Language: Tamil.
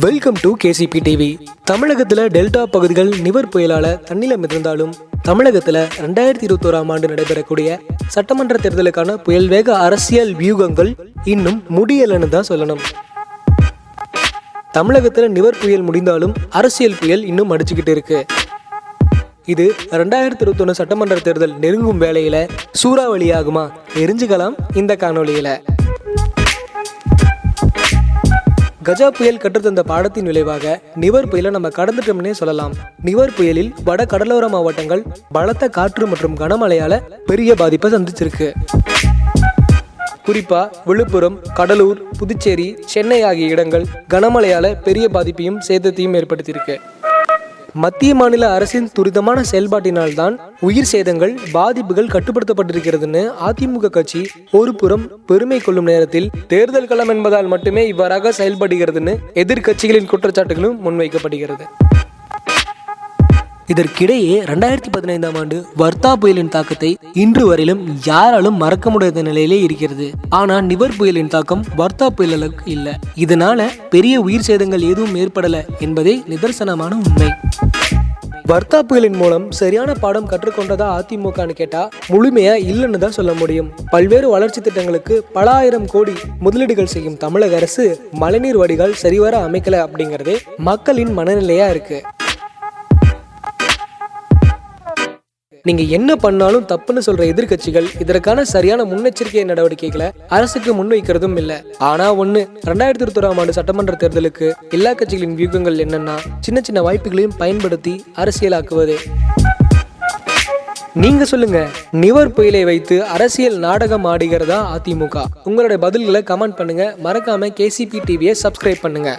வெல்கம் டு கேசிபி டிவி தமிழகத்தில் டெல்டா பகுதிகள் நிவர் புயலால தண்ணில மிதந்தாலும் தமிழகத்தில் ரெண்டாயிரத்தி இருபத்தோராம் ஆண்டு நடைபெறக்கூடிய சட்டமன்ற தேர்தலுக்கான புயல் வேக அரசியல் வியூகங்கள் இன்னும் முடியலன்னு தான் சொல்லணும். தமிழகத்தில் நிவர் புயல் முடிந்தாலும் அரசியல் புயல் இன்னும் அடிச்சுக்கிட்டு இருக்கு. இது ரெண்டாயிரத்தி இருபத்தொன்று சட்டமன்ற தேர்தல் நெருங்கும் வேளையில சூறாவளியாகுமா? தெரிஞ்சுக்கலாம் இந்த காணொளியில. கஜா புயல் கற்றுத்தந்த பாடத்தின் விளைவாக நிவர் புயலை நம்ம கடந்துட்டோம்னே சொல்லலாம். நிவர் புயலில் வட கடலோர மாவட்டங்கள் பலத்த காற்று மற்றும் கனமழையால பெரிய பாதிப்பை சந்திச்சிருக்கு. குறிப்பா விழுப்புரம் கடலூர் புதுச்சேரி சென்னை ஆகிய இடங்கள் கனமழையால பெரிய பாதிப்பையும் சேதத்தையும் ஏற்படுத்தியிருக்கு. மத்திய மாநில அரசின் துரிதமான செயல்பாட்டினால்தான் உயிர் சேதங்கள் பாதிப்புகள் கட்டுப்படுத்தப்பட்டிருக்கிறதுன்னு அதிமுக கட்சி ஒரு புறம் பெருமை கொள்ளும் நேரத்தில் தேர்தல் களம் என்பதால் மட்டுமே இவ்வாறாக செயல்படுகிறதுன்னு எதிர்க்கட்சிகளின் குற்றச்சாட்டுகளும் முன்வைக்கப்படுகிறது. இதற்கிடையே ரெண்டாயிரத்தி பதினைந்தாம் ஆண்டு வர்த்தா புயலின் தாக்கத்தை இன்று வரையிலும் யாராலும் மறக்க முடியாத நிலையிலே இருக்கிறது. ஆனா நிவர் புயலின் தாக்கம் வர்த்தா புயல் அளவுக்கு இல்லை. இதனால பெரிய உயிர் சேதங்கள் எதுவும் ஏற்படல என்பதே நிதர்சனமான உண்மை. வர்த்தா புயலின் மூலம் சரியான பாடம் கற்றுக்கொண்டதா அதிமுகன்னு கேட்டா முழுமையா இல்லைன்னு தான் சொல்ல முடியும். பல்வேறு வளர்ச்சி திட்டங்களுக்கு பல ஆயிரம் கோடி முதலீடுகள் செய்யும் தமிழக அரசு மழைநீர் வடிகால் சரிவர அமைக்கல அப்படிங்கறதே மக்களின் மனநிலையா இருக்கு. நீங்க என்ன பண்ணாலும் தப்புன்னு சொல்ற எதிர்க்கட்சிகள் இதற்கான சரியான முன்னெச்சரிக்கை நடவடிக்கைகளை அரசுக்கு முன்வைக்கிறதும் இல்ல. ஆனா ஒண்ணு ரெண்டாயிரத்தி இருபத்தோராம் ஆண்டு சட்டமன்ற தேர்தலுக்கு எல்லா கட்சிகளின் வியூகங்கள் என்னன்னா சின்ன சின்ன வாய்ப்புகளையும் பயன்படுத்தி அரசியலாக்குவது. நீங்க சொல்லுங்க நிவர் புயலை வைத்து அரசியல் நாடகம் ஆடுகிறதா அதிமுக? உங்களுடைய பதில்களை கமெண்ட் பண்ணுங்க. மறக்காம கேசிபி டிவியை சப்ஸ்கிரைப் பண்ணுங்க.